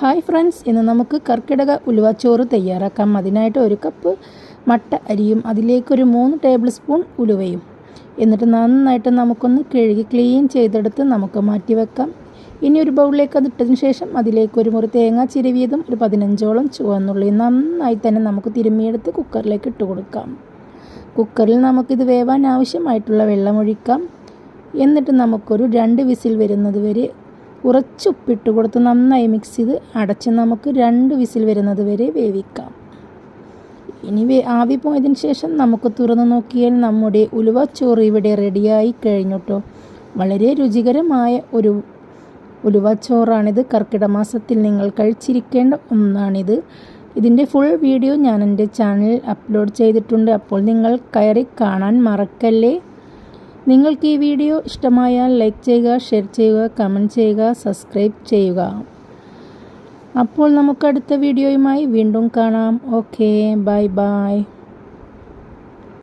Hi friends ഇന്ന് നമുക്ക് കർക്കിടക ഉലുവച്ചോറ് തയ്യാറാക്കാം. അതിനായിട്ട് ഒരു കപ്പ് മട്ട അരിയും അതിലേക്കൊരു മൂന്ന് ടേബിൾ സ്പൂൺ ഉലുവയും. എന്നിട്ട് നന്നായിട്ട് നമുക്കൊന്ന് കഴുകി ക്ലീൻ ചെയ്തെടുത്ത് നമുക്ക് മാറ്റി വെക്കാം. ഇനി ഒരു ബൗളിലേക്ക് അത് ഇട്ടതിന് ശേഷം അതിലേക്ക് ഒരു മുറി തേങ്ങ ചിരവിയതും ഒരു പതിനഞ്ചോളം ചുവന്നുള്ളി നന്നായി തന്നെ നമുക്ക് തിരുമ്മിയെടുത്ത് കുക്കറിലേക്ക് ഇട്ട് കൊടുക്കാം. കുക്കറിൽ നമുക്കിത് വേവാൻ ആവശ്യമായിട്ടുള്ള വെള്ളമൊഴിക്കാം എന്നിട്ട് നമുക്കൊരു രണ്ട് വിസിൽ വരുന്നത് വരെ കുറച്ച് ഉപ്പിട്ട് കൊടുത്ത് നന്നായി മിക്സ് ചെയ്ത് അടച്ച് നമുക്ക് രണ്ട് വിസിൽ വരുന്നത് വരെ വേവിക്കാം. ഇനി ആവി പോയതിന് ശേഷം നമുക്ക് തുറന്നു നോക്കിയാൽ നമ്മുടെ ഉലുവച്ചോറ് ഇവിടെ റെഡിയായി കഴിഞ്ഞു കേട്ടോ വളരെ രുചികരമായ ഒരു ഉലുവച്ചോറാണിത് കർക്കിട മാസത്തിൽ നിങ്ങൾ കഴിച്ചിരിക്കേണ്ട ഒന്നാണിത്. ഇതിന്റെ ഫുൾ വീഡിയോ ഞാൻ എന്റെ ചാനലിൽ അപ്ലോഡ് ചെയ്തിട്ടുണ്ട്. അപ്പോൾ നിങ്ങൾ കയറി കാണാൻ മറക്കല്ലേ? നിങ്ങൾക്ക് ഈ വീഡിയോ ഇഷ്ടമായാൽ ലൈക്ക് ചെയ്യുക ഷെയർ ചെയ്യുക കമന്റ് ചെയ്യുക സബ്സ്ക്രൈബ് ചെയ്യുക. അപ്പോൾ നമുക്കടുത്ത വീഡിയോയുമായി വീണ്ടും കാണാം. Okay bye bye.